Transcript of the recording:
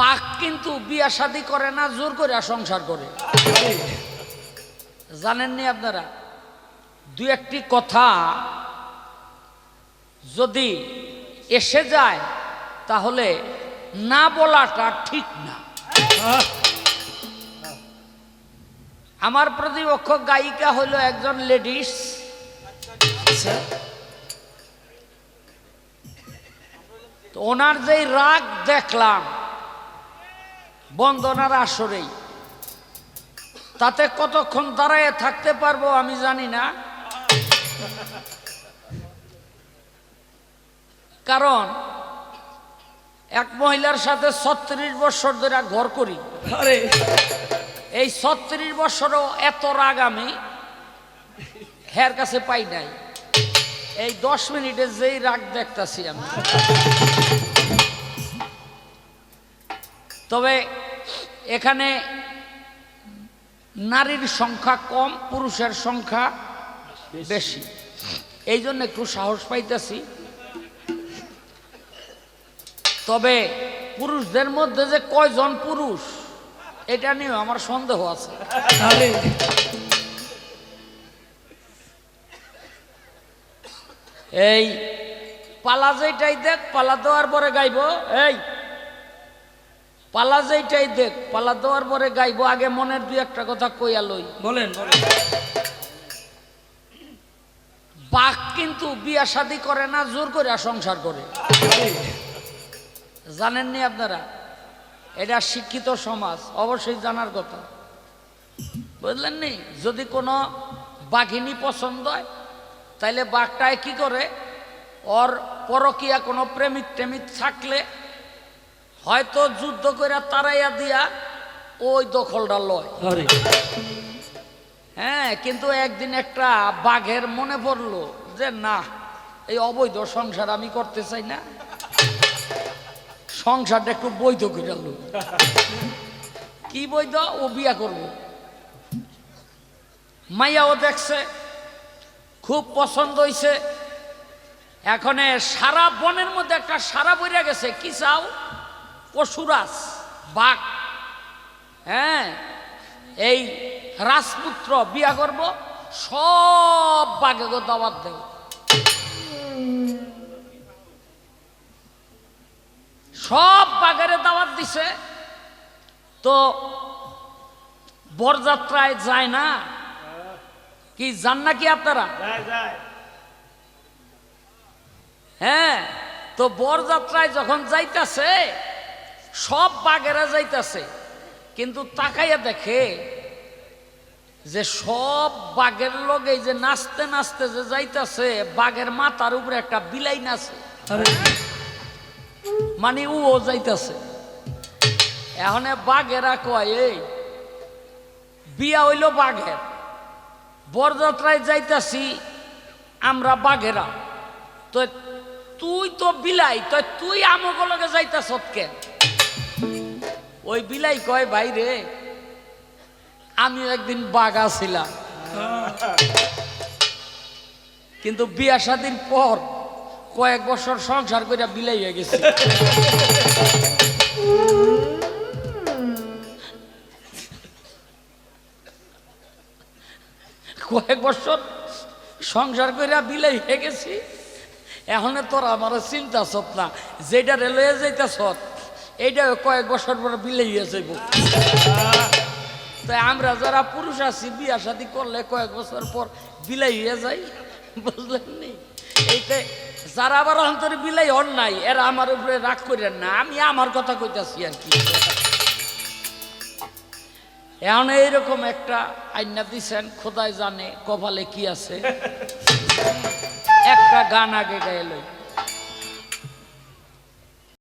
পাক কিন্তু বিয়া শাদি করে না, জোর করে সংসার করে। জানেননি আপনারা? দু একটি কথা যদি এসে যায়, তাহলে না বলাটা ঠিক না। আমার প্রতিপক্ষ গায়িকা হলো একজন লেডিস। তো ওনার যেই রাগ দেখলাম বন্দনার আসরেই। তাতে কতক্ষণ দাঁড়ায় থাকতে পারব আমি জানি না। কারণ এক মহিলার সাথে ছত্রিশ বছর ধরে ঘর করি। আরে। এই ছত্রিশ বছরও এত রাগ আমি হের কাছে পাই নাই। এই দশ মিনিটে যেই রাগ দেখতাছি আমি। তবে এখানে নারীর সংখ্যা কম পুরুষের সংখ্যা বেশি। এই জন্য একটু সাহস পাইতেছি। তবে পুরুষদের মধ্যে যে কয়জন পুরুষ এটা নিয়ে আমার সন্দেহ আছে। এই পালা যেটাই দেখ পালা দেওয়ার পরে গাইব। এই পালা যেটাই দেখ পালা দেওয়ার পরে গাইবো আগে মনের দুই একটা কথা কইয়া লই। বলেন বলেন। বাঘ কিন্তু বিয়া শাদি করে না জোর করে সংসার করে। জানেননি আপনারা? এটা শিক্ষিত সমাজ অবশ্যই জানার কথা। বুঝলেন নি যদি কোনো বাঘিনী পছন্দ হয় তাইলে বাঘটায় কি করে? ওর পরকিয়া কোনো প্রেমিক টেমিক থাকলে হয়তো যুদ্ধ করে তারাইয়া দিয়া ওই দখলটা লয়। হ্যাঁ কিন্তু একদিন একটা বাঘের মনে পড়ল যে না এই অবৈধ সংসার আমি করতে চাই না। সংসারটা একটু বৈধ করে কি বৈধ? ও বিয়া করব। মাইয়াও দেখছে খুব পছন্দ হইছে। এখানে সারা বনের মধ্যে একটা সারা বইরা গেছে। কি চাও? পশুরাজ বাঘ। হ্যাঁ এই রাজপুত্র বিয়া করব সব বাঘে গো দাওয়াত দেব। সব বাঘের দাওয়াত দিছে। তো বরযাত্রায় যায় না? কি যান না কি আপনারা হ্যাঁ তো বরযাত্রায় যখন যাইতাছে সব বাঘেরা যাইতাছে কিন্তু তাকাইয়া দেখে যে সব বাঘের লগে যে নাচতে নাচতে যে যাইতাছে বাঘের মাথার উপরে একটা বিলাই নাচে। মানে ও যাইতাছে। এখন বাঘেরা কয় এই বিয়া হইল বাঘের। বরযাত্রায় যাইতাছি আমরা বাঘেরা। তো তুই তো বিলাই তো তুই আমগ লগে যাইতাছ কেন? ওই বিলাই কয়, ভাই রে, আমিও একদিন বাঘা ছিলাম। কিন্তু বিয়া শাদির পর কয়েক বছর সংসার করে বিলাই হয়ে গেছে। কয়েক বছর সংসার করে বিলাই হয়ে গেছি। এখন তোর আমার চিন্তা সত না যেটা রেলওয়ে যাইতা সত এইটা কয়েক বছর পর বিলাই হয়ে যাইব। তাই আমরা যারা পুরুষ আছি, বিয়া শাদি করলে কয়েক বছর পর বিলাই হয়ে যাই, বুঝলেন নি? এইতে যারা আবার অন্তরে বিলাই হন নাই, এরা আমার উপরে রাগ করেন না, আমি আমার কথা কইতাছি আর কি। এখন এইরকম একটা আইনা দিছেন খোদায় জানে কপালে কি আছে। একটা গান আগে গায়ে লই